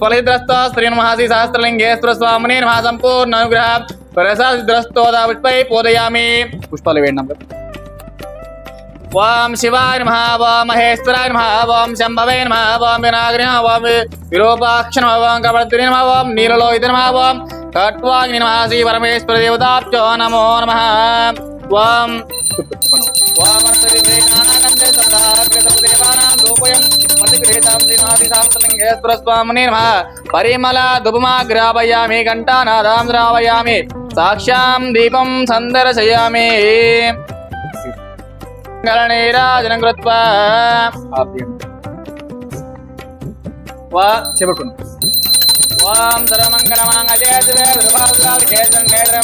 फलिद्रस्त श्री नम श्री सहस्रलिंगेश्वर स्वामने नम संपूर्ण अनुग्रह प्रसाद्रस्तोद पुष्प बोधयामी पुष्पालेवेण ओम शिवाय नम ओम महेश्वराय नम ओम शंभवे नम ओम विनाग्नि ओम विरूपाक्ष नम ओम कवर्तिनि नम ओम नीललोहित नम ओम खट्वाग्नि नम श्री परमेश्वर देवताभ्यो नमो। नम ओम ओम ఓం కపర్దిని నమః ఓం నీలలోహిత నమః. ఓం పరిమళ ఘంటానాదాం శ్రావయామి సాక్ష్యాం దీపం సందర్శయామి. మంగళనీరాజనం కృత్వా. వా ఓం సర్వమంగళమాంగళ్యే శివే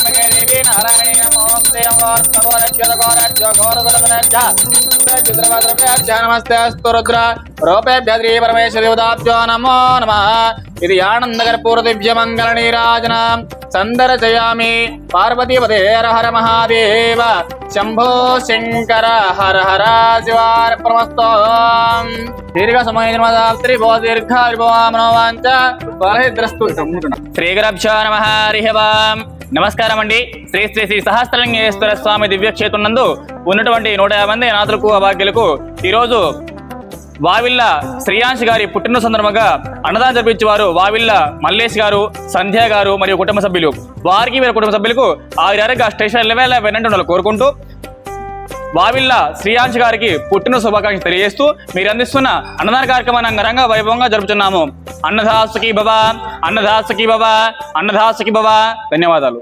దేవి నారాయణీ నమోస్తే. నమస్తే రూపేభ్య శ్రీ పరమేశ్వర దేవతాభ్యో నమో నమ. ఇది ఆనందకర్పూర దివ్య మంగళ నీరాజన. సందర్శయామి పార్వతీపదే హర హర మహాదేవ. శంభో శంకర హర హర శివార్పణమస్తో దీర్ఘ సమయత్రి భో దీర్ఘ మనోవాంచ శ్రీగరభ్యో నమ. హరి నమస్కారం అండి శ్రీ శ్రీ శ్రీ సహస్రలింగేశ్వర స్వామి దివ్యక్షేత్రం నందు ఉన్నటువంటి నూట యాభై మంది అనాథులకు అభాగ్యులకు ఈరోజు వావిల్ల శ్రీయాంశ్ గారి పుట్టిన సందర్భంగా అన్నదానం జరిపించేవారు వావిల్ల మల్లేష్ గారు సంధ్య గారు మరియు కుటుంబ సభ్యులు. వారికి వీరి కుటుంబ సభ్యులకు ఆరు స్టేషన్ లెవెల్ వెనంటి కోరుకుంటూ వావిల్లా శ్రీయాంశ్ గారికి పుట్టిన శుభాకాంక్షలు తెలియజేస్తూ మీరు అందిస్తున్న అన్నదాన కార్యక్రమాన్ని అంగరంగ వైభవంగా జరుపుతున్నాము. అన్నదాసుకి బాబా అన్నదాసుకి బాబా అన్నదాసుకి బాబా ధన్యవాదాలు.